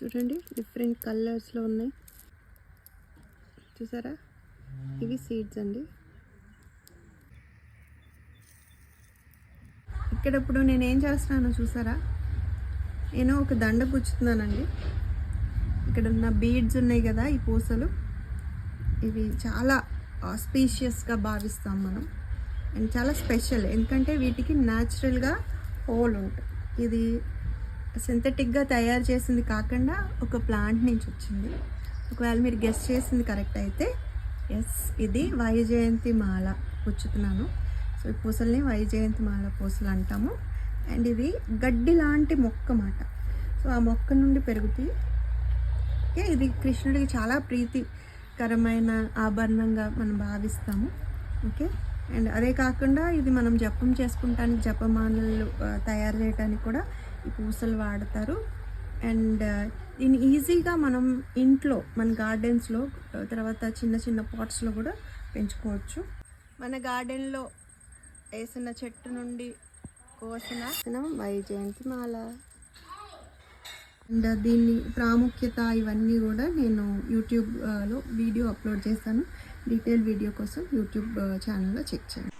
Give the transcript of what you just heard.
చూడండి డిఫరెంట్ కలర్స్లో ఉన్నాయి. చూసారా? ఇవి సీడ్స్ అండి. ఇక్కడ ఇప్పుడు నేను ఏం చేస్తున్నానో చూసారా? నేను ఒక దండ పుచ్చుతున్నానండి ఇక్కడ ఉన్న బీడ్స్ ఉన్నాయి కదా ఈ పూసలు. ఇవి చాలా ఆస్పీషియస్గా భావిస్తాం మనం. అండ్ చాలా స్పెషల్ ఎందుకంటే వీటికి న్యాచురల్గా హోల్ ఉంటుంది ఇది సింథటిక్గా తయారు చేసింది కాకుండా ఒక ప్లాంట్ నుంచి వచ్చింది. ఒకవేళ మీరు గెస్ట్ చేసింది కరెక్ట్ అయితే ఎస్ ఇది వైజయంతి మాల పుచ్చుతున్నాను. సో ఈ పూసల్ని వైజయంతి మాల పూసలు అంటాము. అండ్ ఇది గడ్డి లాంటి మొక్క మాట సో ఆ మొక్క నుండి పెరుగుతాయి ఓకే ఇది కృష్ణుడికి చాలా ప్రీతికరమైన ఆభరణంగా మనం భావిస్తాము. ఓకే అండ్ అదే కాకుండా ఇది మనం జపం చేసుకుంటానికి జపమాలలు తయారు చేయడానికి కూడా పూసలు వాడతారు. అండ్ దీన్ని ఈజీగా మనం ఇంట్లో మన గార్డెన్స్లో తర్వాత చిన్న చిన్న పాట్స్లో కూడా పెంచుకోవచ్చు. మన గార్డెన్లో వేసిన చెట్టు నుండి కోసిన వైజయంతి మాల. అండ్ దీన్ని ప్రాముఖ్యత ఇవన్నీ కూడా నేను యూట్యూబ్లో వీడియో అప్లోడ్ చేస్తాను. డీటెయిల్ వీడియో కోసం యూట్యూబ్ ఛానల్లో చెక్ చేయండి.